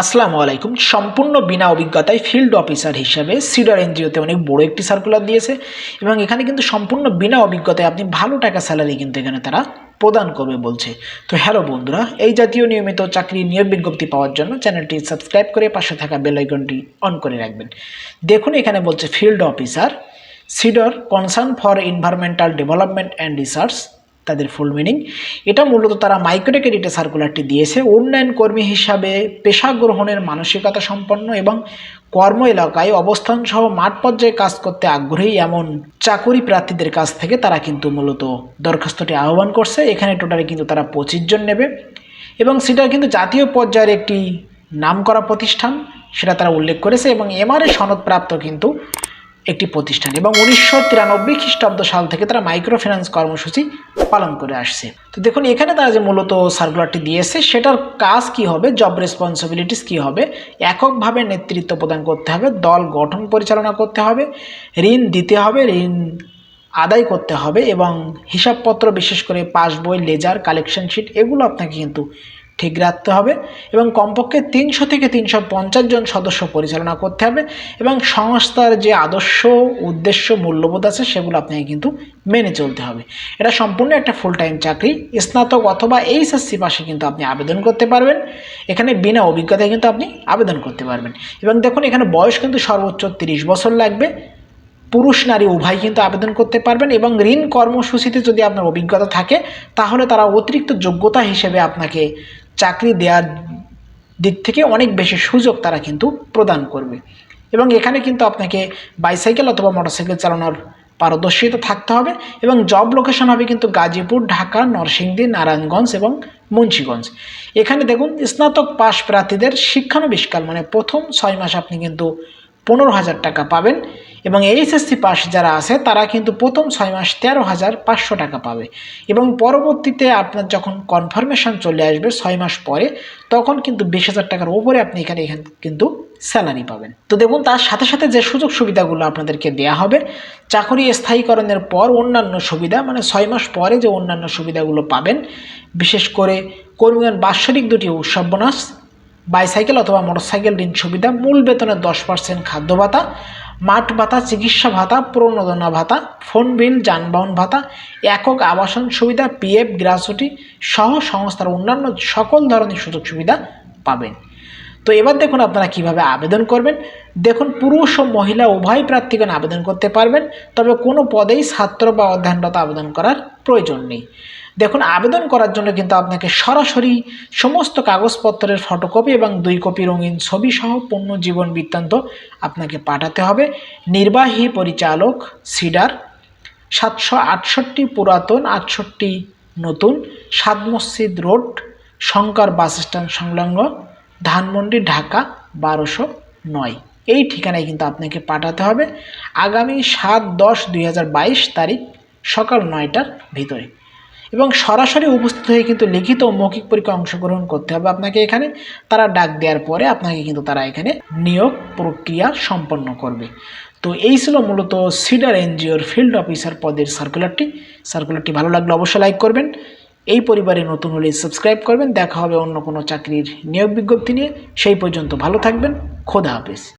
আসসালামু আলাইকুম। সম্পূর্ণ বিনা অভিজ্ঞতায় ফিল্ড অফিসার হিসাবে সিডার এনজিওতে অনেক বড় একটি সার্কুলার দিয়েছে এবং এখানে কিন্তু সম্পূর্ণ বিনা অভিজ্ঞতায় আপনি ভালো টাকা স্যালারি কিন্তু এখানে তারা প্রদান করবে বলছে। তো হ্যালো বন্ধুরা, এই জাতীয় নিয়মিত চাকরি নিয়োগ বিজ্ঞপ্তি পাওয়ার জন্য চ্যানেলটি সাবস্ক্রাইব করে পাশে থাকা বেল আইকনটি অন করে রাখবেন। দেখুন এখানে বলছে field officer, cedar concern for environmental development and research তাদের ফুল মিনিং এটা মূলত তারা মাইক্রোটেকেরিটে সার্কুলারটি দিয়েছে। উন্নয়ন কর্মী হিসাবে পেশা গ্রহণের মানসিকতা সম্পন্ন এবং কর্ম এলাকায় অবস্থান সহ মাঠ পর্যায়ে কাজ করতে আগ্রহী এমন চাকুরি প্রার্থীদের কাছ থেকে তারা কিন্তু মূলত দরখাস্তটি আহ্বান করছে। এখানে টোটালি কিন্তু তারা পঁচিশ জন নেবে এবং সেটা কিন্তু জাতীয় পর্যায়ের একটি নামকরা প্রতিষ্ঠান, সেটা তারা উল্লেখ করেছে এবং এমআরএ সনদপ্রাপ্ত কিন্তু একটি প্রতিষ্ঠান এবং উনিশশো তিরানব্বই খ্রিস্টাব্দ সাল থেকে তারা মাইক্রো ফিন্যান্স কর্মসূচি পালন করে আসছে। তো দেখুন, এখানে তারা যে মূলত সার্কুলারটি দিয়েছে, সেটার কাজ কি হবে জব রেসপন্সিবিলিটিস কি হবে, এককভাবে নেতৃত্ব প্রদান করতে হবে, দল গঠন পরিচালনা করতে হবে, ঋণ দিতে হবে, ঋণ আদায় করতে হবে এবং হিসাবপত্র বিশেষ করে পাসবই লেজার কালেকশন শিট এগুলো আপনাকে কিন্তু ঠিক রাখতে হবে এবং কমপক্ষে তিনশো থেকে তিনশো পঞ্চাশ জন সদস্য পরিচালনা করতে হবে এবং সংস্থার যে আদর্শ, উদ্দেশ্য, মূল্যবোধ আছে সেগুলো আপনাকে কিন্তু মেনে চলতে হবে। এটা সম্পূর্ণ একটা ফুল টাইম চাকরি, স্নাতক অথবা এইচএসসি পাশে কিন্তু আপনি আবেদন করতে পারবেন। এখানে বিনা অভিজ্ঞতায় কিন্তু আপনি আবেদন করতে পারবেন। এবং দেখুন, এখানে বয়স কিন্তু সর্বোচ্চ তিরিশ বছর লাগবে। পুরুষ নারী উভয় কিন্তু আবেদন করতে পারবেন এবং ঋণ কর্মসূচিতে যদি আপনার অভিজ্ঞতা থাকে, তাহলে তারা অতিরিক্ত যোগ্যতা হিসেবে আপনাকে চাকরি দেওয়ার দিক থেকে অনেক বেশি সুযোগ তারা কিন্তু প্রদান করবে। এবং এখানে কিন্তু আপনাকে বাইসাইকেল অথবা মোটরসাইকেল চালানোর পারদর্শিতা থাকতে হবে এবং জব লোকেশন হবে কিন্তু গাজীপুর, ঢাকা, নরসিংদী, নারায়ণগঞ্জ এবং মুন্সীগঞ্জ। এখানে দেখুন, স্নাতক পাশ প্রার্থীদের শিক্ষানবিষ্কাল মানে প্রথম ছয় মাস আপনি কিন্তু পনেরো হাজার টাকা পাবেন এবং এইচএসসি পাস যারা আছে, তারা কিন্তু প্রথম ছয় মাস তেরো হাজার পাঁচশো টাকা পাবে। এবং পরবর্তীতে আপনার যখন কনফার্মেশন চলে আসবে ছয় মাস পরে, তখন কিন্তু বিশ হাজার টাকার উপরে আপনি এখানে এখানে কিন্তু স্যালারি পাবেন। তো দেখুন, তার সাথে সাথে যে সুযোগ সুবিধাগুলো আপনাদেরকে দেয়া হবে চাকরি স্থায়ীকরণের পর অন্যান্য সুবিধা মানে ছয় মাস পরে যে অন্যান্য সুবিধাগুলো পাবেন, বিশেষ করে কর্মীগণ বাৎসরিক দুটি উৎসব বোনাস বাইসাইকেল অথবা মোটরসাইকেল ঋণ সুবিধা, মূল বেতনের দশ পার্সেন্ট খাদ্য ভাতা, মাঠ ভাতা, চিকিৎসা ভাতা প্রণোদনা ভাতা, ফোন বিল, যানবাহন ভাতা, একক আবাসন সুবিধা, পিএফ, গ্রাসুটি সহ সংস্থার অন্যান্য সকল ধরনের সুযোগ সুবিধা পাবেন। তো এবার দেখুন আপনারা কীভাবে আবেদন করবেন। দেখুন, পুরুষ ও মহিলা উভয় প্রার্থীগণ আবেদন করতে পারবেন, তবে কোনো পদেই ছাত্র বা অধ্যয়নরত আবেদন করার প্রয়োজন নেই। দেখুন, আবেদন করার জন্য কিন্তু আপনাকে সরাসরি সমস্ত কাগজপত্রের ফটোকপি এবং দুই কপি রঙিন ছবি সহ পূর্ণ জীবন বৃত্তান্ত আপনাকে পাঠাতে হবে। নির্বাহী পরিচালক, সিডার, সাতশো আটষট্টি পুরাতন, আটষট্টি নতুন সাত মসজিদ রোড, শঙ্কর বাস স্ট্যান্ড সংলগ্ন ধানমন্ডি, ঢাকা, বারোশো নয়। এই ঠিকানায় কিন্তু আপনাকে পাঠাতে হবে আগামী সাত দশ দুই তারিখ সকাল নয়টার ভিতরে। এবং সরাসরি উপস্থিত হয়ে কিন্তু লিখিত মৌখিক পরীক্ষায় অংশগ্রহণ করতে হবে আপনাকে এখানে। তারা ডাক দেওয়ার পরে আপনাকে কিন্তু তারা এখানে নিয়োগ প্রক্রিয়া সম্পন্ন করবে। তো এই ছিল মূলত সিডার এনজিওর ফিল্ড অফিসার পদের সার্কুলারটি সার্কুলারটি ভালো লাগলে অবশ্যই লাইক করবেন। এই পরিবারে নতুন হলে সাবস্ক্রাইব করবেন। দেখা হবে অন্য কোনো চাকরির নিয়োগ বিজ্ঞপ্তি নিয়ে। সেই পর্যন্ত ভালো থাকবেন। খোদা হাফেজ।